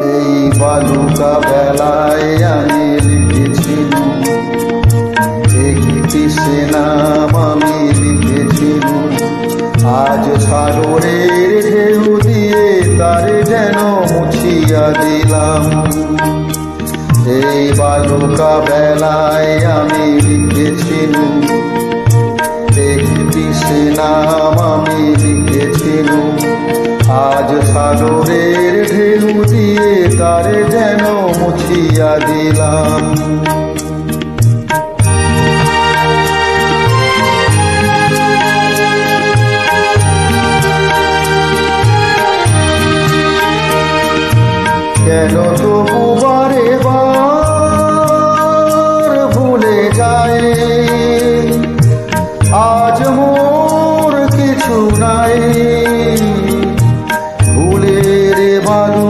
এই বালুকা বেলায় আমি লিখেছিলাম সেনাম আমি লিখেছিলাম আজ সাগরের ঢেউ দিয়ে তারে যেন মুছিয়া দিলাম। এই বালুকা বেলায় আমি লিখেছিলাম একটি সেনাম আজ সাগরের ঢেউ দিয়ে তার যেন মুছিয়া দিলাম। কেন তবু বারে বার ভুলে যায়? আজ মোর কিছু নাই। ಬಾರು